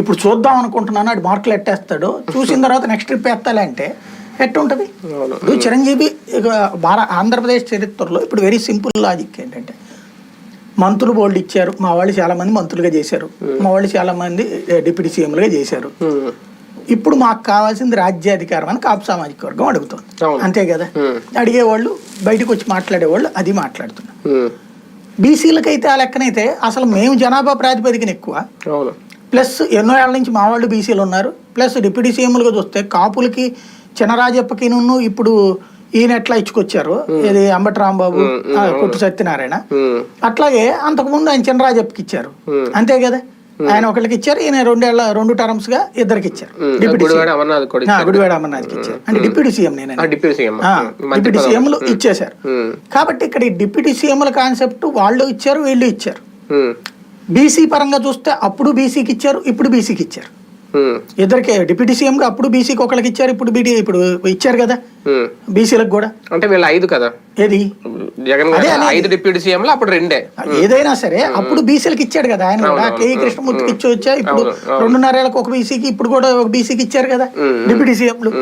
ఇప్పుడు చూద్దాం అనుకుంటున్నాను ఆడు మార్కులు ఎట్టేస్తాడు. చూసిన తర్వాత నెక్స్ట్ ట్రిప్ ఎత్తాలి అంటే ఎట్టుంటది. ఇప్పుడు చిరంజీవి ఇక భార ఆంధ్రప్రదేశ్ చరిత్రలో ఇప్పుడు వెరీ సింపుల్ లాజిక్ ఏంటంటే మంత్రులు బోల్డ్ ఇచ్చారు. మా వాళ్ళు చాలా మంది మంత్రులుగా చేశారు. మా వాళ్ళు చాలా మంది డిప్యూటీ సీఎంలుగా చేశారు. ఇప్పుడు మాకు కావాల్సింది రాజ్యాధికారం అని కాపు సామాజిక వర్గం అడుగుతుంది. అంతే కదా. అడిగేవాళ్ళు బయటకు వచ్చి మాట్లాడేవాళ్ళు అది మాట్లాడుతున్నారు. బీసీలకైతే ఆ లెక్కనైతే అసలు మేము జనాభా ప్రాతిపదికన ఎక్కువ. ప్లస్ ఎన్నో ఏళ్ళ నుంచి మా వాళ్ళు బీసీలు ఉన్నారు. ప్లస్ డిప్యూటీ సీఎంలుగా చూస్తే కాపులకి చినరాజప్పకి ఇప్పుడు ఈయన ఎట్లా ఇచ్చుకొచ్చారు? ఇది అంబటి రాంబాబు కొట్టు సత్యనారాయణ. అట్లాగే అంతకుముందు ఆయన చినరాజప్పకి ఇచ్చారు. అంతే కదా? ఆయన ఒకరికి ఇచ్చారు ఈయన రెండేళ్ళ రెండు టర్మ్స్గా ఇద్దరికి ఇచ్చారు. డిప్యూటీ గుడివాడ అమర్నాథ్ అమర్నాథ్కి ఇచ్చారు. అంటే డిప్యూటీ సీఎం నేను. డిప్యూటీ. సీఎంలు ఇచ్చేశారు. కాబట్టి ఇక్కడ ఈ డిప్యూటీ సీఎంల కాన్సెప్ట్ వాళ్ళు ఇచ్చారు వీళ్ళు ఇచ్చారు. బీసీ పరంగా చూస్తే అప్పుడు బీసీకి ఇచ్చారు ఇప్పుడు బీసీకి ఇచ్చారు. ఇద్దరికి డిప్యూటీ సీఎంగా అప్పుడు బీసీకి ఒకరికి ఇచ్చారు ఇప్పుడు బీడీ ఇప్పుడు ఇచ్చారు కదా. బీసీలకు కూడా. అంటే వీళ్ళు ఐదు కదా? ఏది? జగన్. ఐదు డిప్యూటీ సీఎంలు అప్పుడు రెండే. ఏదైనా సరే అప్పుడు బీసీలకు ఇచ్చాడు కదా ఆయన కూడా. కేఈ కృష్ణమూర్తికి ఇచ్చి వచ్చా ఇప్పుడు. రెండున్నరేళ్ళకి ఒక బీసీకి ఇప్పుడు కూడా ఒక బీసీకి ఇచ్చారు కదా డిప్యూటీ సీఎంలు.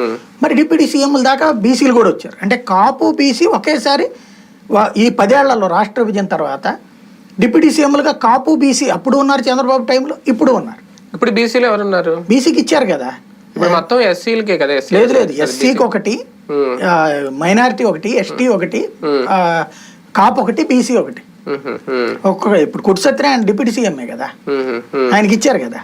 మరి డిప్యూటీ సీఎంల దాకా బీసీలు కూడా వచ్చారు. అంటే కాపు బీసీ ఒకేసారి ఈ పదేళ్ళలో రాష్ట్ర విభజన తర్వాత డిప్యూటీ సీఎంలుగా కాపు బీసీ అప్పుడు ఉన్నారు చంద్రబాబు టైంలో ఇప్పుడు ఉన్నారు. ఇప్పుడు బీసీలో ఎవరున్నారు? బీసీకి ఇచ్చారు కదా. ఇప్పుడు మొత్తం ఎస్సీలకే కదా లేదు లేదు ఎస్సీకి ఒకటి మైనారిటీ ఒకటి ఎస్టీ ఒకటి కాపు ఒకటి బీసీ ఒకటి. ఒక్కొక్క ఇప్పుడు కుట్సత్రి ఆయన డిప్యూటీ సీఎంఏ కదా. ఆయనకి ఇచ్చారు కదా.